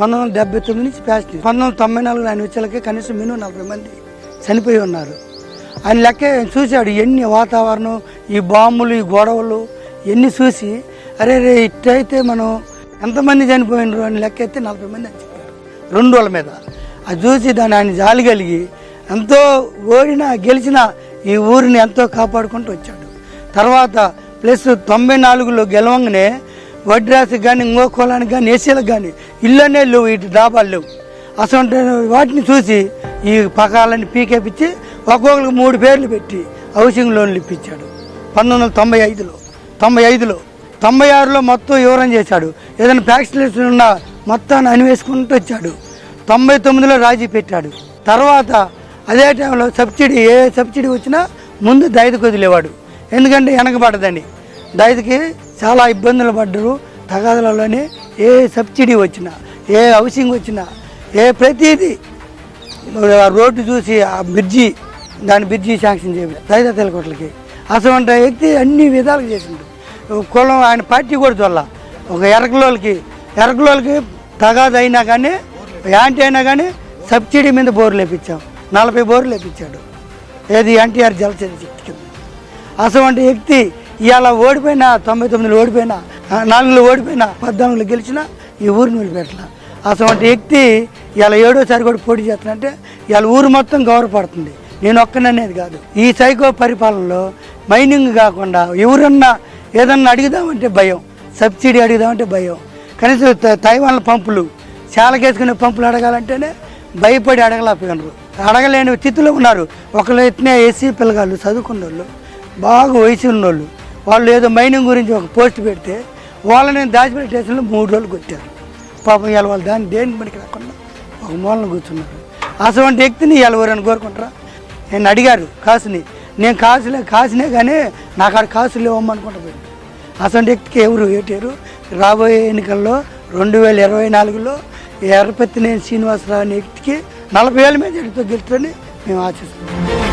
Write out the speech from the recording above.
పంతొమ్మిది వందల డెబ్బై తొమ్మిది నుంచి ప్యాస్ట్ పంతొమ్మిది వందల తొంభై నాలుగు ఆయన వచ్చేలకే కనీసం మినిమం నలభై మంది చనిపోయి ఉన్నారు. ఆయన లెక్క చూశాడు ఎన్ని వాతావరణం ఈ బాంబులు ఈ గొడవలు ఎన్ని చూసి అరే రే ఇట్టయితే మనం ఎంతమంది చనిపోయినరు అని లెక్క అయితే నలభై మంది అని చెప్పారు. రెండు రోజుల మీద. అది చూసి దాన్ని ఆయన జాలి కలిగి ఎంతో ఓడినా గెలిచినా ఈ ఊరిని ఎంతో కాపాడుకుంటూ వచ్చాడు. తర్వాత ప్లస్ తొంభై నాలుగులో గెలవంగానే వడ్రాసుకు కానీ ఇంకో కులానికి కానీ ఏసీలకు కానీ ఇళ్ళనే లేవు ఇటు డాబాలు లేవు. అసలు వాటిని చూసి ఈ పకాలని పీకేపిచ్చి ఒక్కొక్కరికి మూడు పేర్లు పెట్టి హౌసింగ్ లోన్లు ఇప్పించాడు. పంతొమ్మిది వందల తొంభై ఐదులో తొంభై ఐదులో తొంభై ఆరులో మొత్తం వివరం చేశాడు. ఏదైనా ఫ్యాక్టరీస్ ఉన్నా మొత్తాన్ని అనివేసుకుంటూ వచ్చాడు. తొంభై తొమ్మిదిలో రాజీ పెట్టాడు. తర్వాత అదే టైంలో సబ్సిడీ ఏ సబ్సిడీ వచ్చినా ముందు దళితకు వదిలేవాడు. ఎందుకంటే వెనకబడదని. దైదకి చాలా ఇబ్బందులు పడ్డరు. తగాదులలోనే ఏ సబ్సిడీ వచ్చినా ఏ హౌసింగ్ వచ్చినా ఏ ప్రతిదీ రోడ్డు చూసి ఆ బ్రిడ్జి దాని బ్రిడ్జి శాంక్షన్ చేయాలి దళిత తెలకోట్లకి అసలు వ్యక్తి అన్ని విధాలుగా చేసిండు. కులం ఆయన పార్టీ కూడా చూడాల. ఒక ఎరకలోళ్ళకి ఎరకలోళ్ళకి తగాదు అయినా కానీ యాంటీ అయినా కానీ సబ్సిడీ మీద బోర్లు వేపించాం. నలభై బోర్లు వేపించాడు. ఏది ఎన్టీఆర్ జలచరి చెట్టు కింద. అటువంటి వ్యక్తి ఇలా ఓడిపోయినా తొంభై తొమ్మిదిలో ఓడిపోయినా నాలుగులో ఓడిపోయినా పద్నాలుగులో గెలిచినా ఈ ఊరిని వెళ్ళిపెట్టాల అటువంటి వ్యక్తి ఇలా ఏడోసారి కూడా పోటీ చేస్తానంటే ఇవాళ ఊరు మొత్తం గౌరవపడుతుంది. నేను ఒక్కననేది కాదు. ఈ సైకో పరిపాలనలో మైనింగ్ కాకుండా ఎవరన్నా ఏదన్నా అడుగుదామంటే భయం. సబ్సిడీ అడుగుదామంటే భయం. కనీసం త- తైవాన్ల పంపులు చాలకేసుకునే పంపులు అడగాలంటేనే భయపడి అడగలేకపోయినారు. అడగలేని స్థితిలో ఉన్నారు. ఒకళ్ళు ఎత్తిన ఏసీ పిల్లగాళ్ళు చదువుకున్న వాళ్ళు బాగా వయసు ఉన్నోళ్ళు వాళ్ళు ఏదో మైనింగ్ గురించి ఒక పోస్ట్ పెడితే వాళ్ళని దాచిపెట్టే స్టేషన్లో మూడు రోజులు కొట్టారు. పాపం ఇవాళ వాళ్ళు దాన్ని దేనికి పనికి రాకుండా ఒక మూలన కూర్చున్నారు. అటువంటి వ్యక్తిని ఇవాళ ఎవరైనా కోరుకుంటారా? నేను అడిగారు కాసుని నేను కాసులే కాసునే కానీ నాకు ఆడ కాసులు ఇవ్వమనుకుంటా పోయింది అటువంటి వ్యక్తికి ఎవరు ఏటారు? రాబోయే ఎన్నికల్లో రెండు వేల ఇరవై నాలుగులో ఎర్రపెత్తినేని శ్రీనివాసరావు అనే వ్యక్తికి నలభై వేల మీద గెలుస్తారని మేము ఆశిస్తున్నాం.